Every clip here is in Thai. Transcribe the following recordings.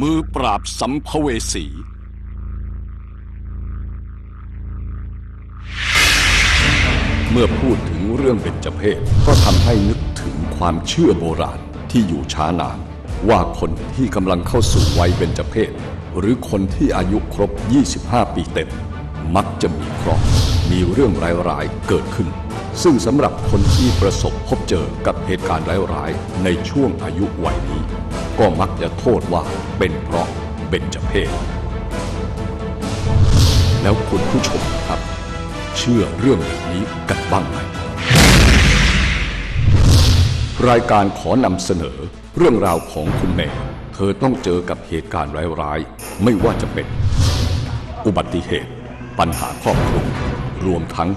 มือปราบสัมภเวสี เมื่อพูดถึงเรื่องเบญจเพศก็ทำให้นึกถึงความเชื่อโบราณที่อยู่ช้านาน ว่าคนที่กำลังเข้าสู่วัยเบญจเพศ หรือคนที่อายุครบ 25 ปีเต็ม มักจะมีเคราะห์มีเรื่องร้ายๆเกิดขึ้น ซึ่งสำหรับคนที่ประสบพบเจอกับเหตุการณ์ร้ายๆในช่วงอายุวัยนี้ ก็มักจะโทษว่าเป็นเพราะเบญจเพศ แล้วคุณผู้ชมครับ เชื่อเรื่องแบบนี้กันบ้างไหม รายการขอนำเสนอเรื่องราวของคุณแม่เธอต้องเจอกับเหตุการณ์ร้ายๆ ไม่ว่าจะเป็น อุบัติเหตุ ปัญหาครอบครัวรวมทั้ง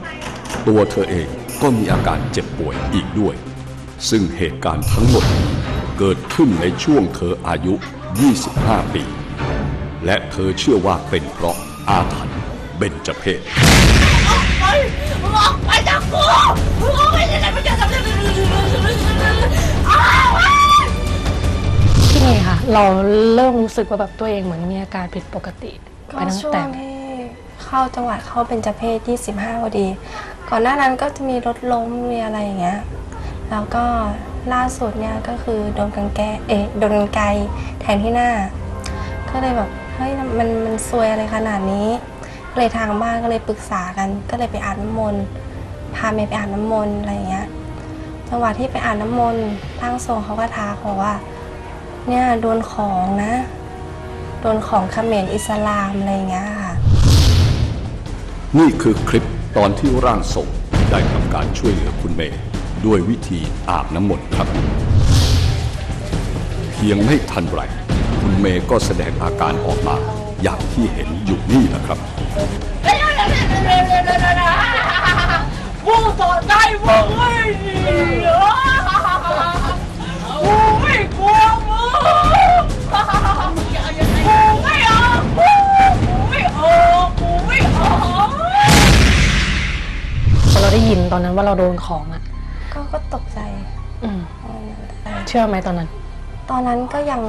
ตัวเธอเอง ก็มีอาการเจ็บป่วยอีกด้วย ซึ่งเหตุการณ์ทั้งหมดนี้เกิดขึ้นในช่วงเธออายุ 25 ปี และเธอเชื่อว่าเป็นเพราะอาถรรพ์เบญจเพศไปออกไปจากกูออกไปจากไหนไม่จะทำอ้าวพี่เมย์ค่ะ เราเริ่มรู้สึกว่าแบบตัวเองเหมือนมีอาการผิดปกติก็ไปตั้งช่วแต่ งที่ เข้าจังหวัดเข้าเป็นจเพศ25พอดี ก่อนหน้านั้นก็จะมีรถล้มมีอะไรอย่างเงี้ยแล้วก็ล่าสุดเนี่ยก็คือโดนกังแกเอ๊ะโดนกังไกแทงที่หน้า ก็เลยแบบเฮ้ยมันมันซวยอะไรขนาดนี้ก็เลยทางบ้านก็เลยปรึกษากัน ก็เลยไปอาบน้ำมนต์พาเมย์ไปอาบน้ำมนต์อะไรอย่างเงี้ยจังหวะที่ไปอาบน้ำมนต์ร่างทรงเขาก็ท้าบอกว่า เนี่ยโดนของนะ โดนของเขมรอิสลามอะไรอย่างเงี้ยค่ะ นี่คือคลิปตอนที่ร่างทรงได้ทำการช่วยเหลือคุณเมย์ด้วยวิธีอาบน้ำมนต์ครับ เพียงไม่ทันไรคุณเมย์ก็แสดงอาการออกมาอย่างที่เห็นอยู่นี่นะครับ บูสอ ยินตอนนั้นว่าเราโดนของอะ ก็ก็ตกใจอืมเชื่อไหมตอนนั้น ตอนนั้นก็ยัง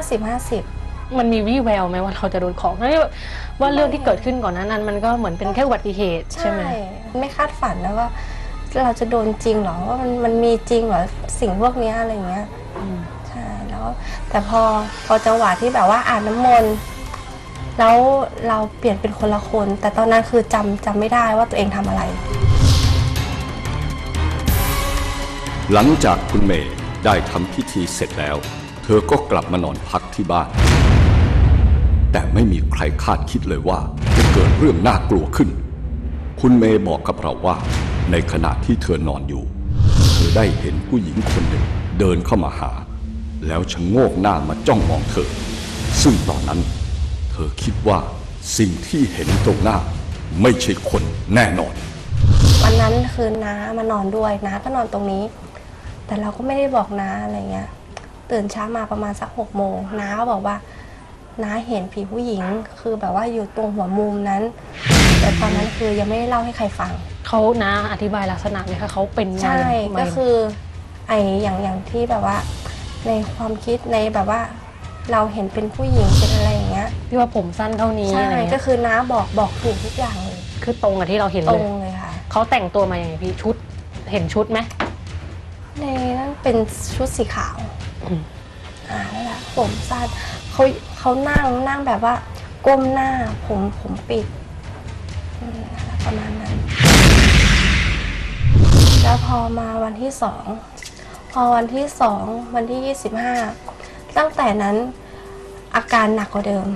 50 50มันมีวี่แววไหมว่าเราจะโดนของทั้งที่แบบว่าเรื่องที่เกิดขึ้นก่อนหนานั้น มันก็เหมือนเป็นแค่อุบัติเหตุใช่ไหมไม่คาดฝันนะว่า เราจะโดนจริงเหรอว่ามันมันมีจริงเหรอสิ่งพวกเนี้ยอะไรเงี้ยอืมใช่แล้ว แต่พอพอจังหวะที่แบบว่าอาบน้ำมนต์แล้วเราเปลี่ยนเป็นคนละคน แต่ตอนนั้นคือจำจำไม่ได้ว่าตัวเองทำอะไร หลังจากคุณเมย์ได้ทำพิธีเสร็จแล้ว เธอก็กลับมานอนพักที่บ้าน แต่ไม่มีใครคาดคิดเลยว่า จะเกิดเรื่องน่ากลัวขึ้น คุณเมย์บอกกับเราว่า ในขณะที่เธอนอนอยู่ เธอได้เห็นผู้หญิงคนหนึ่งเดินเข้ามาหา แล้วชะโงกหน้ามาจ้องมองเธอ ซึ่งตอนนั้น เธอคิดว่าสิ่งที่เห็นตรงหน้า ไม่ใช่คนแน่นอน วันนั้นคือน้ามานอนด้วยน้าก็นอนตรงนี้ แต่เราก็ไม่ได้บอกน้าอะไรเงี้ย ตื่นเช้ามาประมาณสักหกโมงน้าก็บอกว่าน้าเห็นผีผู้หญิง คือแบบว่าอยู่ตรงหัวมุมนั้น แต่ตอนนั้นคือยังไม่ได้เล่าให้ใครฟัง เขานะอธิบายลักษณะไหมคะเขาเป็นยังใช่ไงก็คือไออย่างอย่างที่แบบว่า ในความคิดในแบบว่า เราเห็นเป็นผู้หญิงเป็นอะไรอย่างเงี้ยที่ว่าผมสั้นเท่านี้ใช่อะไรก็เงี้ยคือน้าบอกบอกถูกทุกอย่างเลยคือตรงกับที่เราเห็นตเลรยงเลยค่ะ เขาแต่งตัวมาอย่างไงพี่ชุดเห็นชุดไหมในนั้น เป็นชุดสีขาวอืมอ่านั่นแหละผมสั้นเขาเขานั่งนั่งแบบว่า ก้มหน้าผมผมปิดอืมนั่นแหละประมาณนั้น แล้วพอมาวันที่สองพอวันที่สองวันที่ยี่สิบห้าตั้งแต่นั้นอาการหนักกว่าเดิม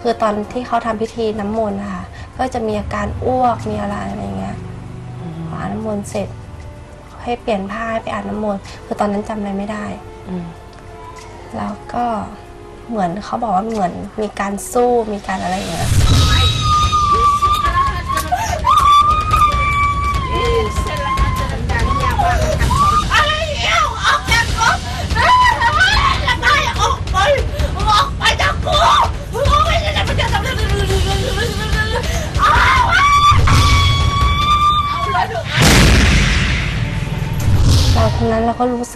คือตอนที่เขาทำพิธีน้ำมนต์นะคะก็จะมีอาการอ้วกมีอะไรอะไรเงี้ยพออาบน้ำมนต์เสร็จ ให้เปลี่ยนผ้าให้ไปอาบน้ำมนต์คือตอนนั้นจำอะไรไม่ได้ อืมแล้วก็เหมือนเขาบอกว่าเหมือนมีการสู้มีการอะไรอย่างเงี้ย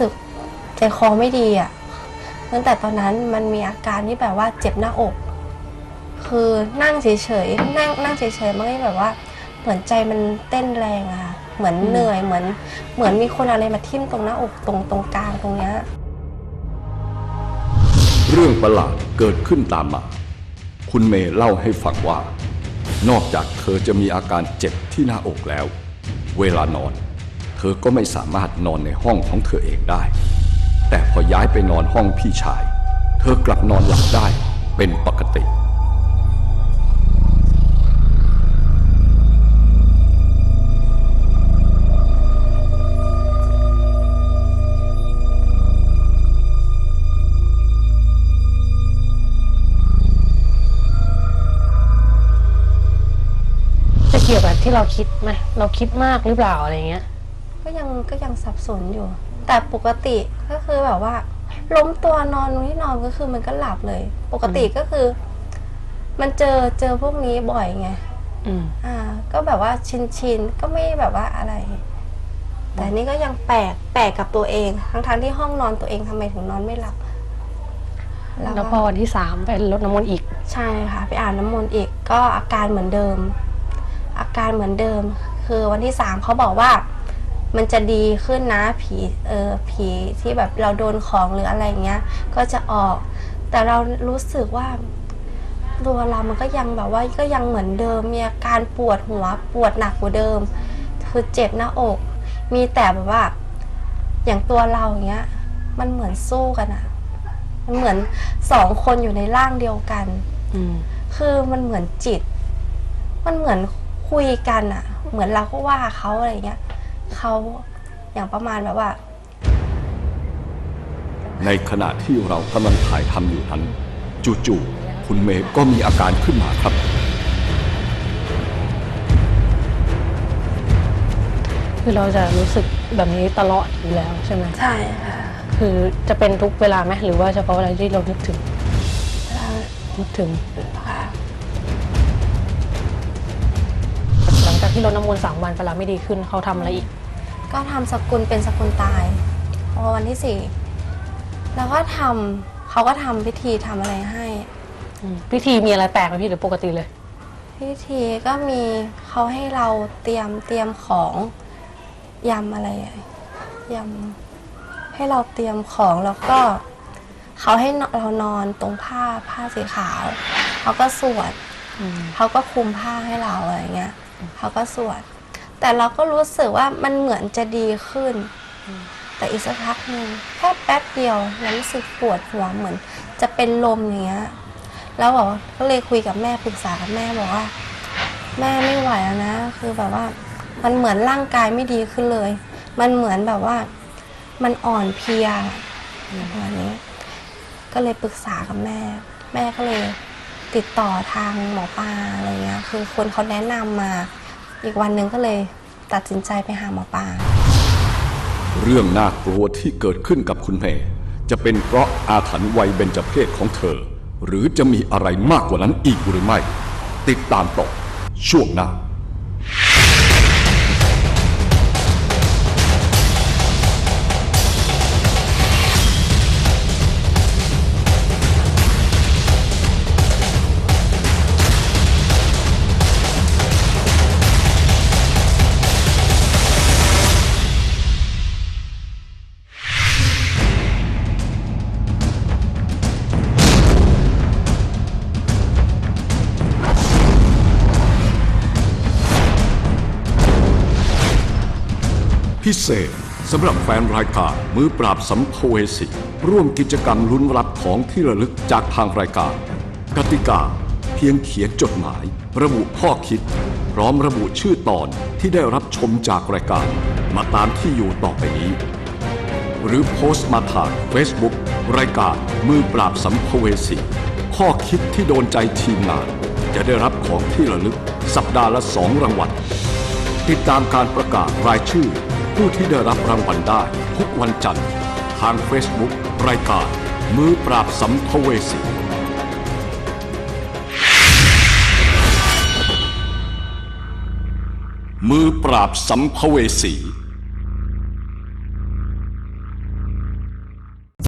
สึกใจคอไม่ดีอะตั้งแต่ตอนนั้นมันมีอาการที่แบบว่าเจ็บหน้าอก คือนั่งเฉยๆนั่งนั่งเฉยๆมันก็แบบว่า เหมือนใจมันเต้นแรงอะค่ะ เหมือนเหนื่อยเหมือน เหมือนมีคนอะไรมาทิ่มตรงหน้าอกตรงตรงกลางตรงเนี้ยเรื่องประหลาดเกิดขึ้นตามมา คุณเมย์เล่าให้ฟังว่า นอกจากเธอจะมีอาการเจ็บที่หน้าอกแล้ว เวลานอนเธอก็ไม่สามารถนอนในห้องของเธอเองได้ แต่พอย้ายไปนอนห้องพี่ชาย เธอกลับนอนหลับได้เป็นปกติ จะเกี่ยวกับที่เราคิดไหมเราคิดมากหรือเปล่าอะไรเงี้ย ก็ยังก็ยังสับสนอยู่ แต่ปกติก็คือแบบว่า ล้มตัวนอนตรงที่นอนก็คือมันก็หลับเลย ปกติก็คือ มันเจอเจอพวกนี้บ่อยไงอืมอ่า ก็แบบว่าชินชินๆก็ไม่แบบว่าอะไร แต่นี่ก็ยังแปลกแปลกกับตัวเอง ทั้งทั้งๆที่ห้องนอนตัวเองทำไมถึงนอนไม่หลับแล้วพอวันที่สามไปลดน้ำมนต์อีก ใช่ค่ะ ไปอ่านน้ำมนต์อีกก็อาการเหมือนเดิม อาการเหมือนเดิม คือวันที่สามเขาบอกว่า มันจะดีขึ้นนะผีเออผีที่แบบเราโดนของหรืออะไรเงี้ย ก็จะออก แต่เรารู้สึกว่าตัวเรามันก็ยังแบบว่าก็ยังเหมือนเดิม มีอาการปวดหัวปวดหนักกว่าเดิม คือเจ็บหน้าอก มีแต่แบบว่า อย่างตัวเราอย่างเงี้ย มันเหมือนสู้กันอะมันเหมือนสองคนอยู่ในร่างเดียวกันอืมคือมันเหมือนจิต มันเหมือนคุยกันอะเหมือนเราก็ว่าเขาอะไรเงี้ย เขาอย่างประมาณแบบว่า ในขณะที่เรากำลังถ่ายทำอยู่นั้นจู่ๆคุณเมย์ก็มีอาการขึ้นมาครับ คือเราจะรู้สึกแบบนี้ตลอดอยู่แล้วใช่ไหมใช่ค่ะคือจะเป็นทุกเวลาไหมหรือว่าเฉพาะเวลาที่เรานึกถึงนึกถึงค่ะหลังจากที่ลดน้ำมนต์สามวันเวลาไม่ดีขึ้นเขาทำอะไรอีก ก็ทำสกุลเป็นสกุลตายพอวันที่สี่แล้วก็ทำเขาก็ทำพิธีทำอะไรให้ อืมพิธีมีอะไรแปลกไหมพี่หรือปกติเลย พิธีก็มีเขาให้เราเตรียมเตรียมของยำอะไรอะยำให้เราเตรียมของแล้วก็เขาให้เรานอนตรงผ้าผ้าสีขาวเขาก็สวดอืมเขาก็คลุมผ้าให้เราอะไรเงี้ยเขาก็สวด แต่เราก็รู้สึกว่ามันเหมือนจะดีขึ้น แต่อีกสักพักหนึ่งแค่แป๊บเดียวเรารู้สึกปวดหัวเหมือน จะเป็นลมอย่างเงี้ยแล้วบอกก็เลยคุยกับแม่ปรึกษากับแม่บอกว่า แม่ไม่ไหวแล้วนะ คือแบบว่า มันเหมือนร่างกายไม่ดีขึ้นเลย มันเหมือนแบบว่า มันอ่อนเพลียประมาณนี้ ก็เลยปรึกษากับแม่ แม่ก็เลยติดต่อทางหมอปลาอะไรเงี้ย คือคนเขาแนะนำมา อีกวันหนึ่งก็เลยตัดสินใจไปหาหมอปลา เรื่องน่ากลัวที่เกิดขึ้นกับคุณเมย์จะเป็นเพราะอาถรรพ์วัยเบญจเพศของเธอ หรือจะมีอะไรมากกว่านั้นอีกหรือไม่ ติดตามต่อช่วงหน้า พิเศษสำหรับแฟนรายการมือปราบสัมภเวสีร่วมกิจกรรมลุ้นรับของที่ระลึกจากทางรายการ กติกา เพียงเขียนจดหมาย ระบุข้อคิด พร้อมระบุชื่อตอนที่ได้รับชมจากรายการ มาตามที่อยู่ต่อไปนี้ หรือโพสต์มาทาง Facebook รายการมือปราบสัมภเวสีข้อคิดที่โดนใจทีมงาน จะได้รับของที่ระลึก สัปดาห์ละสองรางวัลติดตามการประกาศรายชื่อ ผู้ที่ได้รับรางวัลได้ ทุกวันจันทร์ ทางเฟซบุ๊กรายการ มือปราบสัมภเวสีมือปราบสัมภเวสี